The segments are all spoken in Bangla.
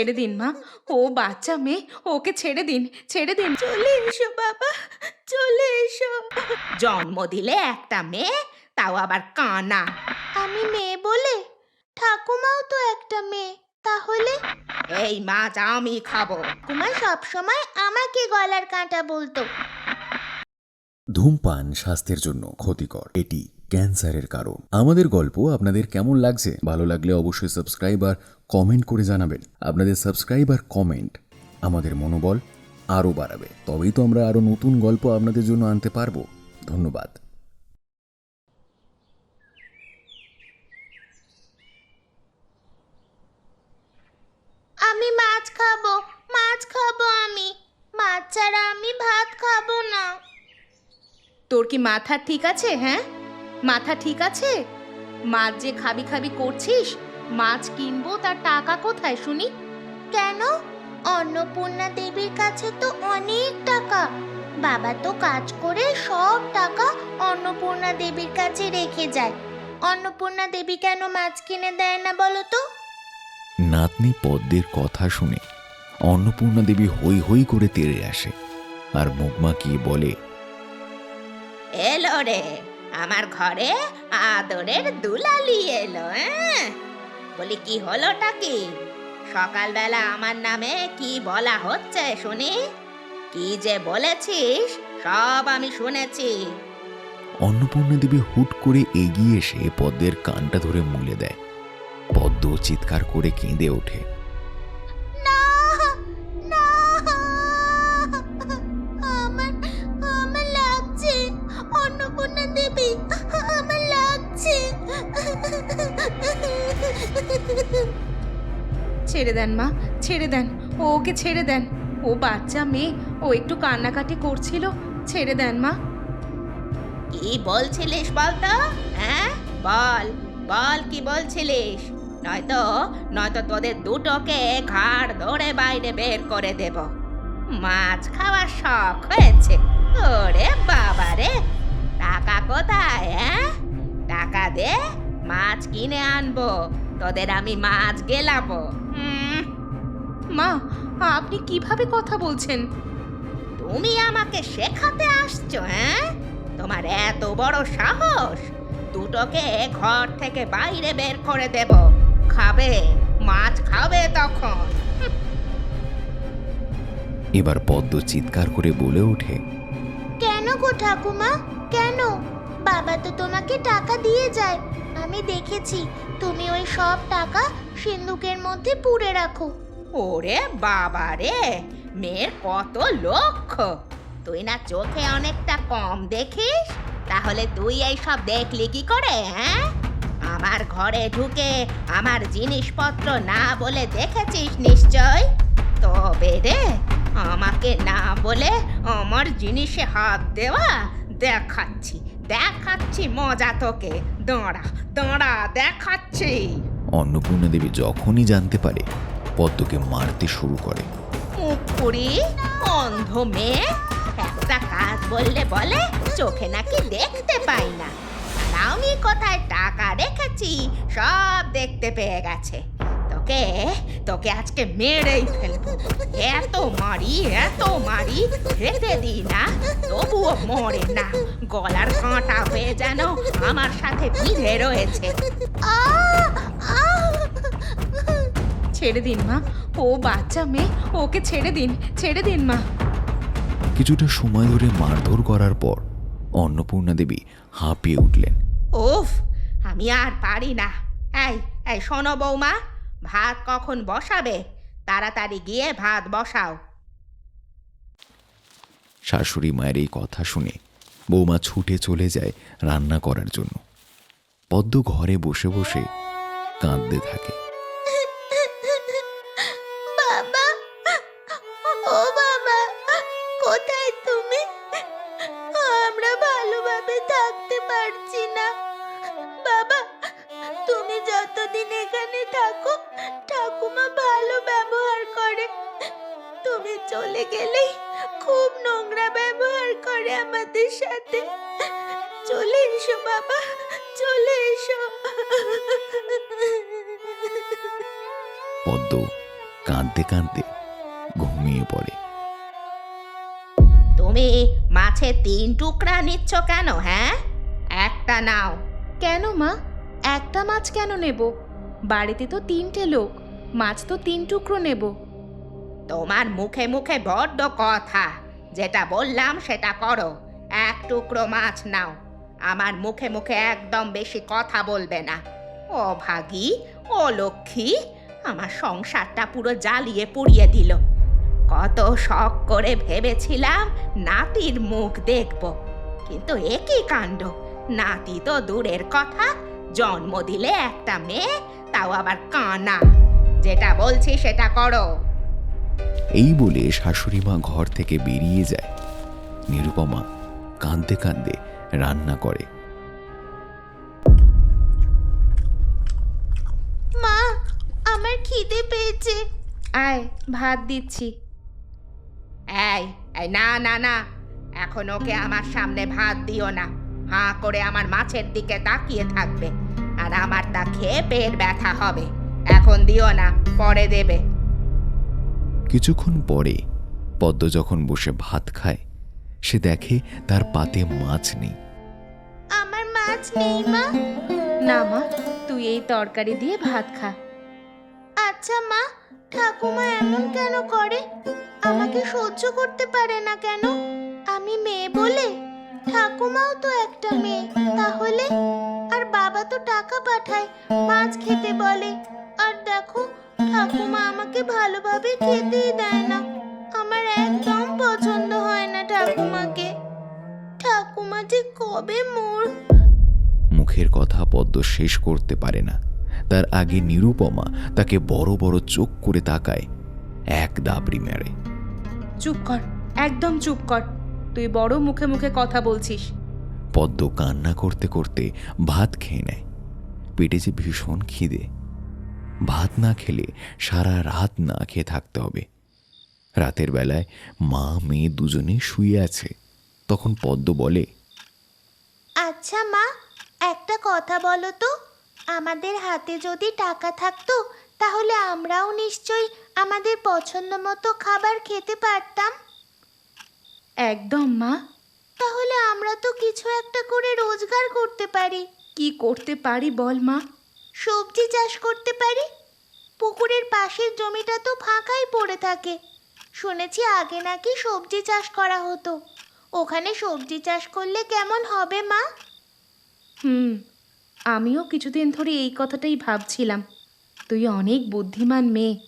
ছেড়ে দিন, মা। ও বাচ্চা মেয়ে, ওকে ছেড়ে দিন ছেড়ে দিন। চলে এসো, বাবা। চলে এসো। জন্ম দিলে একটা মেয়ে, তাও আবার কানা। আমি মেয়ে বলে? ঠাকুমাও তো একটা মেয়ে, তাহলে? এই মাছ আমি খাব। ঠাকুমা সবসময় আমাকে গলার কাঁটা বলতো। ধূমপান স্বাস্থ্যের জন্য ক্ষতিকর। এটি ক্যান্সারের কারণ। আমাদের গল্প আপনাদের কেমন লাগছে? ভালো লাগলে অবশ্যই সাবস্ক্রাইব আর কমেন্ট করে জানাবেন। আপনাদের সাবস্ক্রাইব আর কমেন্ট আমাদের মনোবল আরও বাড়াবে। তবেই তো আমরা আরও নতুন গল্প আপনাদের জন্য আনতে পারব। ধন্যবাদ। আমি মাছ খাব মাছ খাব আমি। মাছ ছাড়া আমি ভাত খাব না। তোর কি মাথা ঠিক আছে হ্যাঁ? মাথা ঠিক আছে? মাছ যে খাবি খাবি করছিস মাছ কিনবো তার টাকা কোথায় শুনি? কেন? অন্নপূর্ণা দেবীর কাছে তো অনেক টাকা। বাবা তো কাজ করে সব টাকা অন্নপূর্ণা দেবীর কাছে রেখে যায়। অন্নপূর্ণা দেবী কেন মাছ কিনে দেয় না বলো তো? নাতনি পদ্মের কথা শুনে অন্নপূর্ণা দেবী হই হই করে তেড়ে আসে আর মুখমা কি বলে এলো রে আমার ঘরে আদরের দুলালি এলো হ্যাঁ? বলি, কি হলোটা কি? সকালবেলা আমার নামে কি বলা হচ্ছে শুনি? কি যে বলেছিস, সব আমি শুনেছি। অন্নপূর্ণা দেবী হুট করে এগিয়ে এসে পদ্মের কানটা ধরে মুলে দেয়। পদ্ম চিৎকার করে কেঁদে ওঠে। ছেড়ে দেন ও ওকে ছেড়ে দেন। ও বাচ্চা মেয়ে, ও একটু কান্নাকাটি করছিল, ছেড়ে দেন মা। কি বলছিলিস বলতো? হ্যাঁ? বল বল কি বলছিলিস? নয়তো নয়তো তোদের দুটোকে ঘাড় ধরে বাইরে বের করে দেব। মাছ খাওয়ার শখ হয়েছে। ওরে বাবা রে! টাকা কোথায় হ্যাঁ? টাকা দে, মাছ কিনে আনব। তোদের আমি মাছ গেলাবো। হুম। মা আপনি কীভাবে কথা বলছেন? তুমি আমাকে শেখাতে আসছো হ্যাঁ? তোমার এত বড় সাহস। দুটোকে ঘর থেকে বাইরে বের করে দেব। খাবে মাছ খাবে তখন। এবার পদ্ম চিৎকার করে বলে ওঠে কেন গো ঠাকুমা? কেন? বাবা তো তোমাকে টাকা দিয়ে যায়। আমি দেখেছি তুমি ওই সব টাকা সিন্ধুকের মধ্যে পুরে রাখো। ওরে বাবা রে, মেয়ের কত লক্ষ্য? তুই না চোখে অনেকটা কম দেখিস? তাহলে তুই এই সব দেখলি কি করে হ্যাঁ আমার ঘরে ঢুকে আমার জিনিসপত্র না বলে দেখেছিস নিশ্চয়? তবে রে, আমাকে না বলে আমার জিনিসে হাত দেওয়া? দেখাচ্ছি দেখাচ্ছি মজা তোকে। দাঁড়া দাঁড়া, দেখাচ্ছি। অন্নপূর্ণা দেবী যখনই জানতে পারে পদ্মকে মারতে শুরু করে। অন্ধ মেয়ে একটা কাজ বললে বলে চোখে নাকি দেখতে পাই না। আর আমি কোথায় টাকা রেখেছি সব দেখতে পেয়ে গেছে। তোকে তোকে আজকে মেরেই ফেলব। এত মারি এত মারি খেতে দিই না তবুও মরে না। গলার কাঁটা হয়ে যেন আমার সাথে বিঁধে রয়েছে। আহ! ছেড়ে দিন মা। ও বাচ্চা মেয়ে ওকে ছেড়ে দিন ছেড়ে দিন মা। কিছুটা সময় ধরে মারধর করার পর অন্নপূর্ণা দেবী হাঁপিয়ে উঠলেন। উফ আমি আর পারি না। এই এই শোনো বৌমা ভাত কখন বসাবে? তাড়াতাড়ি গিয়ে ভাত বসাও। শাশুড়ি মায়ের এই কথা শুনে বৌমা ছুটে চলে যায় রান্না করার জন্য। পদ্ম ঘরে বসে বসে কাঁদতে থাকে। পদ্ম কাঁদতে কাঁদতে ঘুমিয়ে পড়ে। তুমি মাছের তিন টুকরা নিচ্ছ কেন হ্যাঁ? একটা নাও। কেন মা? একটা মাছ কেন নেব? বাড়িতে তো তিনটে লোক মাছ তো তিন টুকরো নেব। তোমার মুখে মুখে বড্ড কথা যেটা বললাম সেটা করো। এক টুকরো মাছ নাও। আমার মুখে মুখে একদম বেশি কথা বলবে না। ও ভাগী ও লক্ষ্মী আমার সংসারটা পুরো জ্বালিয়ে পুড়িয়ে দিল। কত শখ করে ভেবেছিলাম নাতির মুখ দেখব। কিন্তু একই কাণ্ড? নাতি তো দূরের কথা, জন্ম দিলে একটা মেয়ে, তাও আবার কানা। যেটা বলছি সেটা করো। এই বলে শাশুড়ি মা ঘর থেকে বেরিয়ে যায়। নিরুপমা কাঁদতে কাঁদতে রান্না করে। পেয়েছে আয় ভাত দিচ্ছি। এই এই না না না। এখন ওকে আমার সামনে ভাত দিও না। হাঁ করে আমার মাছের দিকে তাকিয়ে থাকবে। আর আমার তা খেয়ে পেট ব্যথা হবে। এখন দিও না পরে দেবে। কিছুক্ষণ পরে পদ্ম যখন বসে ভাত খায় সে দেখে তার পাতে মাছ নেই। আমার মাছ নেই মা। না মা তুই এই তরকারি দিয়ে ভাত খা। আচ্ছা মা, ঠাকুমা এমন কেন করে? আমাকে সহ্য করতে পারে না কেন? আমি মেয়ে বলে? ঠাকুমাও তো একটা মেয়ে, তাহলে? আর বাবা তো টাকা পাঠায়, মাছ খেতে বলে। আর দেখো, ঠাকুমা আমাকে ভালোভাবে খেতেই দেয় না। আমার একদম পছন্দ হয় না ঠাকুমাকে। ঠাকুমা যে কবে মোর মুখের কথা পদ্ম শেষ করতে পারে না। তার আগে নিরুপমা তাকে বড় বড় চোখ করে তাকায় এক দাবড়ি মেরে। চুপ কর একদম চুপ কর। তুই বড় মুখে মুখে কথা বলছিস। পদ্ম কান্না করতে করতে ভাত খেয়ে নেয়। পেটে যে ভীষণ খিদে। ভাত না খেলে সারা রাত না খেয়ে থাকতে হবে। রাতের বেলায় মা মেয়ে দুজনে শুয়ে আছে। তখন পদ্ম বলে আচ্ছা মা একটা কথা বলো তো। আমাদের হাতে যদি টাকা থাকতো তাহলে আমরাও নিশ্চয়ই আমাদের পছন্দ মতো খাবার খেতে পারতাম। একদম মা। তাহলে আমরা তো কিছু একটা করে রোজগার করতে পারি। কি করতে পারি বল মা? সবজি চাষ করতে পারি। পুকুরের পাশের জমিটা তো ফাঁকাই পড়ে থাকে। শুনেছি আগে নাকি সবজি চাষ করা হতো। ওখানে সবজি চাষ করলে কেমন হবে মা? হুম আমিও কিছুদিন ধরে এই কথাটাই ভাবছিলাম। তুই অনেক বুদ্ধিমান মেয়ে।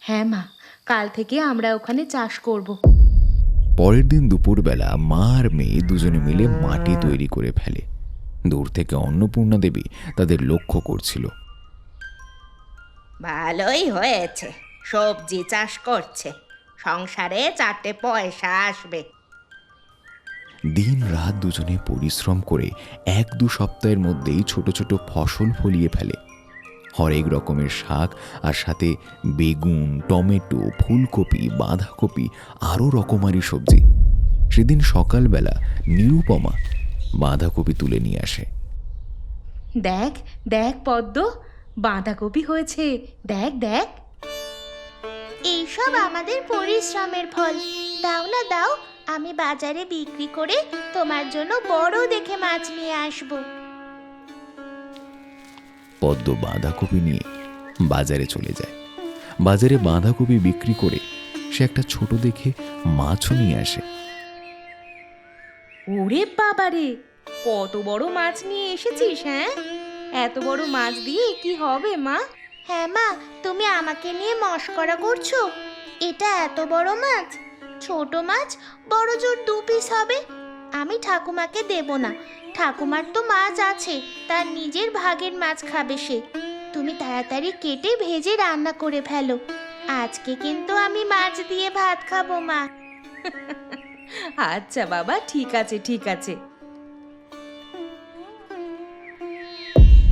হ্যাঁ মা কাল থেকে আমরা ওখানে চাষ করব। পরের দিন দুপুরবেলা মা আর মেয়ে দুজনে মিলে মাটি তৈরি করে ফেলে। দূর থেকে অন্নপূর্ণা দেবী তাদের লক্ষ্য করছিল। ভালোই হয়েছে সবজি চাষ করছে। সংসারে চারটে পয়সা আসবে। দিন রাত দুজনে পরিশ্রম করে এক দু সপ্তাহের মধ্যেই ছোট ছোট ফসল ফলিয়ে ফেলে। হরেক রকমের শাক আর সাথে বেগুন টমেটো ফুলকপি বাঁধাকপি আরও রকমারি সবজি। সেদিন সকালবেলা নিরুপমা বাঁধাকপি তুলে নিয়ে আসে। দেখ দেখ পদ্ম বাঁধাকপি হয়েছে। দেখ দেখ। এইসব আমাদের পরিশ্রমের ফল। দাও না দাও। আমি বাজারে বিক্রি করে তোমার জন্য বড় দেখে মাছ নিয়ে আসব। পদ্ম বাঁধাকপি নিয়ে বাজারে চলে যায়। বাজারে বাঁধাকপি বিক্রি করে সে একটা ছোট দেখে মাছও নিয়ে আসে। ওরে বাবারে কত বড় মাছ নিয়ে এসেছিস হ্যাঁ? এত বড় মাছ দিয়ে কি হবে মা? হ্যাঁ মা তুমি আমাকে নিয়ে মস্করা করছ? এটা এত বড় মাছ? ছোট মাছ বড় জোর দু পিস হবে। আমি ঠাকুমাকে দেব না। ঠাকুমার তো মাছ আছে তার নিজের ভাগের মাছ খাবে সে। তুমি তাড়াতাড়ি কেটে ভেজে রান্না করে ফেলো। আজকে কিন্তু আমি মাছ দিয়ে ভাত খাব মা। আচ্ছা বাবা ঠিক আছে ঠিক আছে।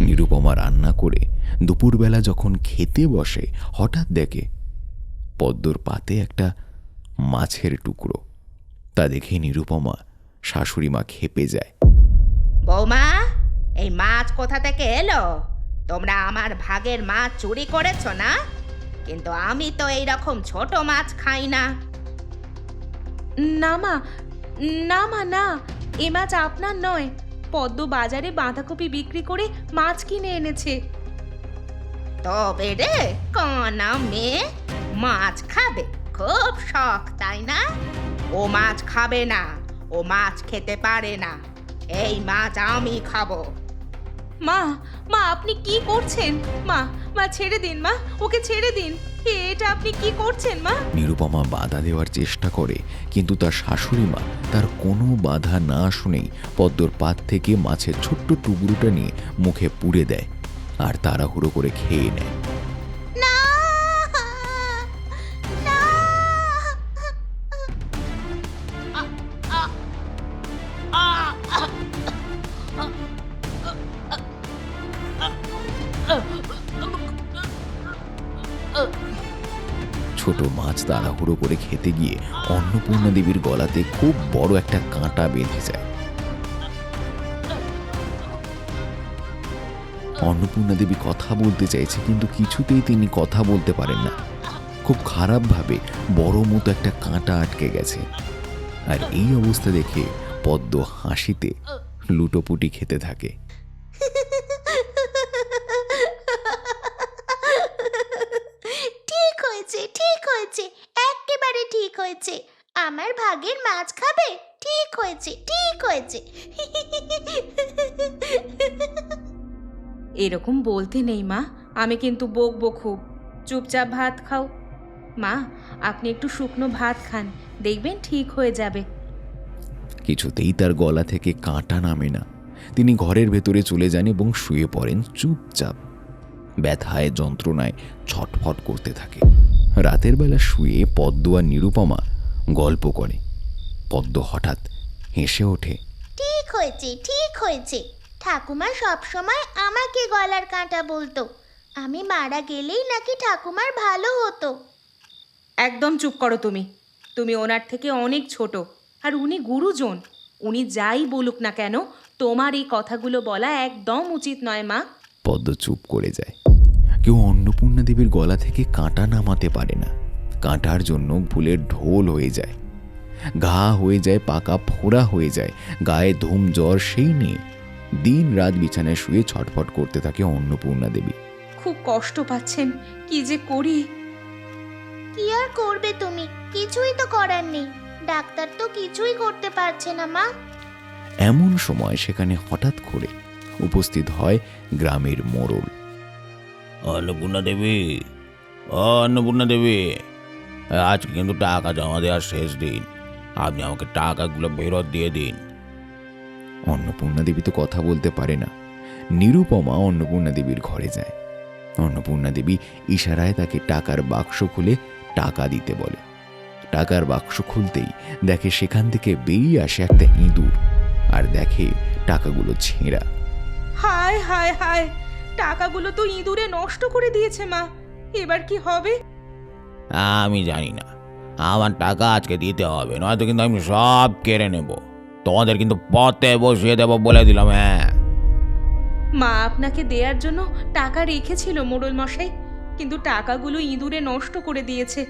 নিরুপমা রান্না করে দুপুরবেলা যখন খেতে বসে হঠাৎ দেখে পদ্মর পাতে একটা মাছের টুকরো। তা দেখে নিরুপমা শাশুড়ি মা খেপে যায়। বৌমা এই মাছ কোথা থেকে এলো? তোমরা আমার ভাগের মাছ চুরি করেছ না? কিন্তু আমি তো এই রকম ছোট মাছ খাই না। না মা না মা না। এ মাছ আপনার নয়। পদ্ম বাজারে বাঁধাকপি বিক্রি করে মাছ কিনে এনেছে। তবে রে কনা মেয়ে মাছ খাবে। খুব শখ তাই না? ও মাছ খাবে না ও মাছ খেতে পারে না। এই মাছ আমি খাব। মা মা আপনি কি করছেন? মা মা ছেড়ে দিন মা ওকে ছেড়ে দিন। এটা আপনি কি করছেন মা? নিরুপমা বাধা দেওয়ার চেষ্টা করে কিন্তু তার শাশুড়ি মা তার কোনো বাধা না শুনেই পদ্মর পাত থেকে মাছের ছোট্ট টুকরোটা নিয়ে মুখে পুড়ে দেয় আর তাড়াহুড়ো করে খেয়ে নেয়। ছোট মাছ তাড়াহুড়ো করে খেতে গিয়ে অন্নপূর্ণা দেবীর গলাতে খুব বড় একটা কাঁটা বেঁধে যায়। অন্নপূর্ণা দেবী কথা বলতে চাইছে, কিন্তু কিছুতেই তিনি কথা বলতে পারেন না। খুব খারাপভাবে বড় মতো একটা কাঁটা আটকে গেছে। আর এই অবস্থা দেখে পদ্ম হাসিতে লুটোপুটি খেতে থাকে ঠিক হয়েছে ঠিক হয়েছে একেবারে ঠিক হয়েছে আমার ভাগের মাছ খাবে ঠিক হয়েছে ঠিক হয়েছে এরকম বলতে নেই মা। আমি কিন্তু বকবো খুব। চুপচাপ ভাত খাও। মা আপনি একটু শুকনো ভাত খান। দেখবেন ঠিক হয়ে যাবে। কিছুতেই তার গলা থেকে কাঁটা নামে না। তিনি ঘরের ভেতরে চলে যান এবং শুয়ে পড়েন চুপচাপ। ব্যথায় যন্ত্রণায় ছটফট করতে থাকে। রাতের বেলা শুয়ে পদ্ম আর নিরুপমা গল্প করে। পদ্ম হঠাৎ হেসে ওঠে। ঠিক হয়েছে ঠিক হয়েছে। ঠাকুমা সবসময় আমাকে গলার কাঁটা বলতো। আমি মারা গেলেই নাকি ঠাকুমার ভালো হতো। একদম চুপ করো তুমি। তুমি ওনার থেকে অনেক ছোট আর উনি গুরুজন। উনি যাই বলুক না কেন তোমার এই কথাগুলো বলা একদম উচিত নয় মা। পদ্ম চুপ করে যায়। কেউ অন্নপূর্ণা দেবীর গলা থেকে কাঁটা নামাতে পারে না। কাঁটার জন্য ভুলের ঢোল হয়ে যায়। ঘা হয়ে যায় পাকা ফোড়া হয়ে যায়। গায়ে ধুম জ্বর সেই নিয়ে দিন রাত বিছানায় শুয়ে ছটফট করতে থাকে অন্নপূর্ণা দেবী। খুব কষ্ট পাচ্ছেন কি যে করি? কি আর করবে তুমি? কিছুই তো করার নেই। ডাক্তার তো কিছুই করতে পারছে না মা। এমন সময় সেখানে হঠাৎ করে উপস্থিত হয় গ্রামের মোড়ল। অন্নপূর্ণা দেবী ও অন্নপূর্ণা দেবী আজ কিন্তু টাকা জমা দেওয়ার শেষ দিন। আপনি আমাকে টাকাগুলো ফেরত দিয়ে দিন। অন্নপূর্ণা দেবী তো কথা বলতে পারে না। নিরুপমা অন্নপূর্ণা দেবীর ঘরে যায়। অন্নপূর্ণা দেবী ইশারায় তাকে টাকার বাক্স খুলে টাকা দিতে বলে। টাকার বাক্স খুলতেই দেখে সেখান থেকে বেরিয়ে আসে একটা ইঁদুর আর দেখে টাকাগুলো ছেঁড়া। হায় হায় হায় টাকাগুলো তো ইঁদুরে নষ্ট করে দিয়েছে মা। এবার কি হবে? আমি জানি না। আমার টাকা আজকে দিতে হবে নয়তো কিন্তু আমি সব কেড়ে নেব। তোমাদের কিন্তু পথে বসিয়ে দেবো বলে দিলাম হ্যাঁ। মা আপনাকে দেয়ার জন্য টাকা রেখেছিল মোড়ল মশাই কিন্তু টাকাগুলো ইঁদুরে নষ্ট করে দিয়েছে।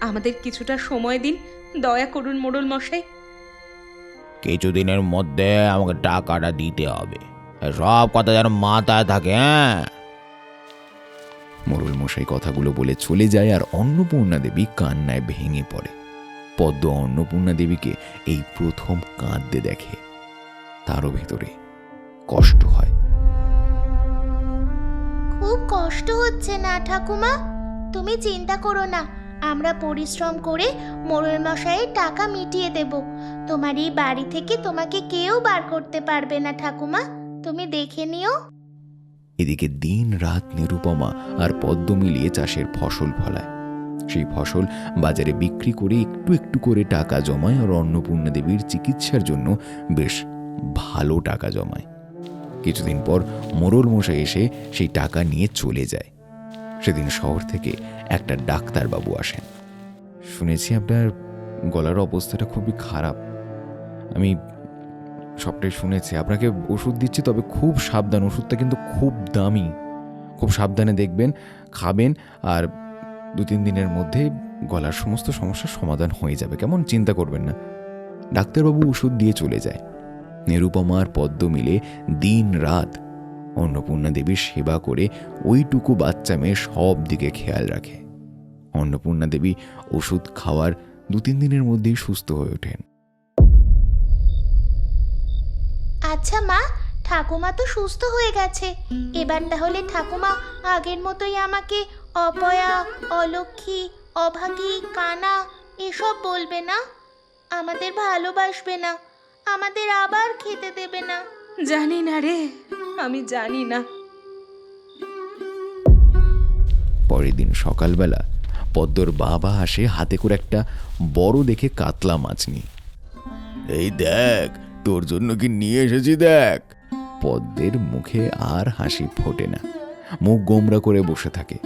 আমাদের কিছুটা সময় দিন দয়া করুন মোড়ল মশাই। কিছুদিনের মধ্যে আমাকে টাকাটা দিতে হবে। সব কথা যেন মাথায় থাকে হ্যাঁ। মোরল মশাই কথাগুলো বলে চলে যায় আর অন্নপূর্ণা দেবী কান্নায় ভেঙে পড়ে। পদ্ম অন্নপূর্ণা দেবীকে এই প্রথম কাঁদতে দেখে। তারও ভেতরে কষ্ট হয়। খুব কষ্ট হচ্ছে না ঠাকুমা। তুমি চিন্তা করো না আমরা পরিশ্রম করে মোড়ল মশাইয়ের টাকা মিটিয়ে দেব। তোমার এই বাড়ি থেকে তোমাকে কেউ বার করতে পারবে না ঠাকুমা। তুমি দেখে নিও। এদিকে দিন রাত নিরুপমা আর পদ্ম মিলিয়ে চাষের ফসল ফলায়। সেই ফসল বাজারে বিক্রি করে একটু একটু করে টাকা জমায় আর অন্নপূর্ণা দেবীর চিকিৎসার জন্য বেশ ভালো টাকা জমায়। কিছুদিন পর মোরল মশাই এসে সেই টাকা নিয়ে চলে যায়। সেদিন শহর থেকে একটা ডাক্তারবাবু আসেন। শুনেছি আপনার গলার অবস্থাটা খুবই খারাপ। আমি সবটাই শুনেছি। আপনাকে ওষুধ দিচ্ছি, তবে খুব সাবধান। ওষুধটা কিন্তু খুব দামি। খুব সাবধানে দেখবেন, খাবেন আর দু তিন দিনের মধ্যে গলার সমস্ত সমস্যার সমাধান হয়ে যাবে। কেমন চিন্তা করবেন না। ডাক্তারবাবু ওষুধ দিয়ে চলে যায়। নিরুপমার পদ্ম মিলে দিন রাত অন্নপূর্ণা দেবীর সেবা করে ওইটুকু বাচ্চা মেয়ে সব দিকে খেয়াল রাখে। অন্নপূর্ণা দেবী ওষুধ খাওয়ার দু তিন দিনের মধ্যেই সুস্থ হয়ে ওঠেন। আচ্ছা মা, ঠাকুমা তো সুস্থ হয়ে গেছে। এবার তাহলে ঠাকুমা আগের মতোই আমাকে অপয়া অলক্ষী অভাগী কানা এসব বলবে না। আমাদের ভালোবাসবে না। আমাদের আবার খেতে দেবে না। জানি না রে আমি জানি না। পরের দিন সকালবেলা পদ্মর বাবা আসে হাতে করে একটা বড় দেখে কাতলা মাছ নিয়ে। এই দেখ তোর জন্য কি নিয়ে এসেছি দেখ। পদ্মের মুখে আর হাসি ফোটে না। মুখ গোমরা করে বসে থাকে।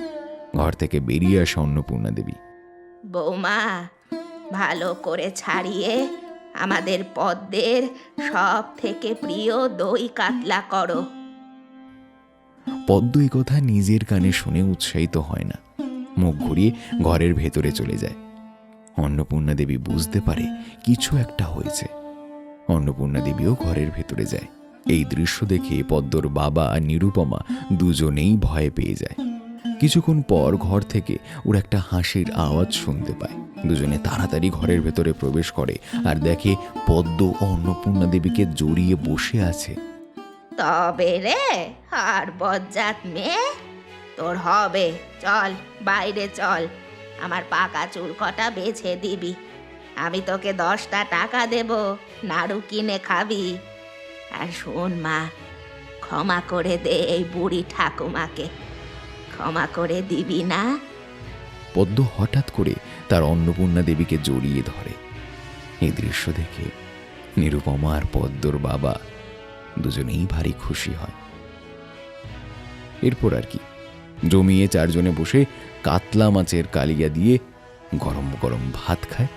ঘর থেকে বেরিয়ে আসে অন্নপূর্ণা দেবী। বৌমা ভালো করে ছাড়িয়ে আমাদের পদ্মের সব থেকে প্রিয় দই কাতলা করো। পদ্ম এই কথা নিজের কানে শুনে উৎসাহিত হয় না। মুখ ঘুরিয়ে ঘরের ভেতরে চলে যায়। অন্নপূর্ণা দেবী বুঝতে পারে কিছু একটা হয়েছে। অন্নপূর্ণা দেবীও ঘরের ভেতরে যায়। এই দৃশ্য দেখে পদ্মর বাবা আর নিরুপমা দুজনেই ভয় পেয়ে যায়। কিছুক্ষণ পর ঘর থেকে ওর একটা হাসির আওয়াজ শুনতে পায়। দুজনে তাড়াতাড়ি ঘরের ভেতরে প্রবেশ করে আর দেখে পদ্ম ও অন্নপূর্ণা দেবীকে জড়িয়ে বসে আছে। তবে রে, আর বজ্জাত মেয়ে? তোর হবে, চল, বাইরে চল। আমার পাকা চুল কটা বেছে দিবি। আমি তোকে দশটা টাকা দেব, নাড়ু কিনে খাবি। আর শোন মা, ক্ষমা করে দে এই বুড়ি ঠাকুমাকে। ক্ষমা করে দিবি না? পদ্ম হঠাৎ করে তার অন্নপূর্ণা দেবীকে জড়িয়ে ধরে। এই দৃশ্য দেখে নিরুপমা আর পদ্মর বাবা দুজনেই ভারী খুশি হয়। এরপর আর কি, জমিয়ে চারজনে বসে কাতলা মাছের কালিয়া দিয়ে গরম গরম ভাত খায়।